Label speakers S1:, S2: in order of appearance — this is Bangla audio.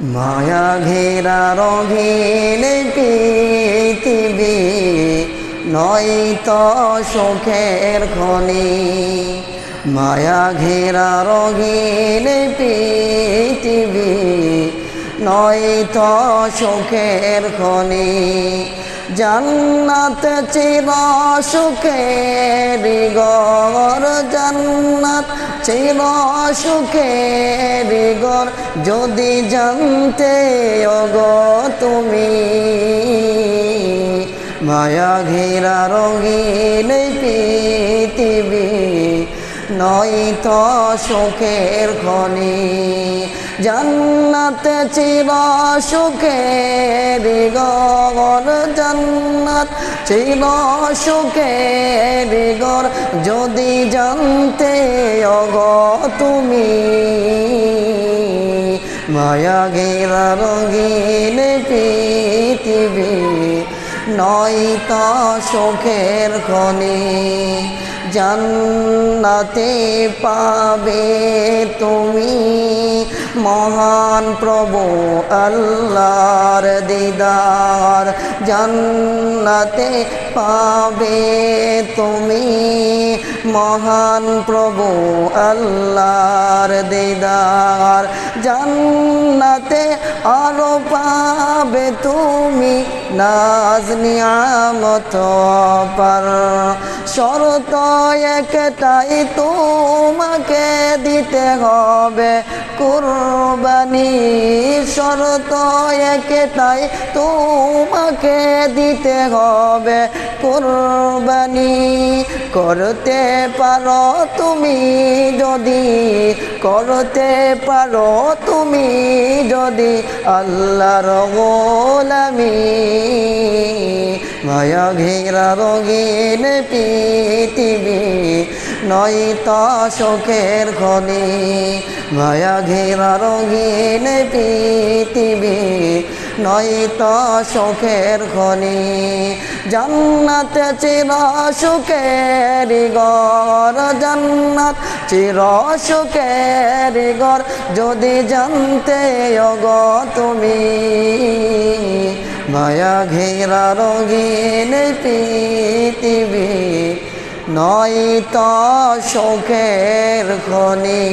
S1: মায়া ঘেরা রঙিন পৃথিবী নয় তো সুখের খনি। মায়া ঘেরা রঙিন পৃথিবী নয় তো সুখের খনি। জান্নাত চির সুখের গর জান্নাত। চির সুখের গর যদি জানতে অগ তুমি মায়া ঘেরা রঙিন নয় তো সুখের খনি। জান্নাত চির সুখের গর জান্নাত চির সুখের গর যদি জানতে অগ তুমি, মায়া ঘেরা রঙিন পৃথিবী নয় তা সুখের খনি জান্নাতে পাবে তুমি মহান প্রভু আল্লাহর দিদার। জান্নাতে পাবে তুমি মহান প্রভু আল্লাহর দিদার। জান্নাতে আরও পাবে তুমি নাজ নিয়ামত পার শরত একটাই তোমাকে দিতে হবে। কুরবানি শরত একটাই তোমাকে দিতে হবে। কুরবানি করতে পারো তুমি যদি, করতে পারো তুমি যদি আল্লাহর গোলামি। মায়া ঘেরা রঙিন পৃথিবী নয় তা শোকের খনি। মায়া ঘেরা রঙিন পৃথিবী নয় তা খনি। জান্নাত চির সুখের গর জান্নাত চির সুখের গর যদি জানতে অগ তুমি মায়া ঘেরা রঙিন পৃথিবী নয় তো শোকের খনি।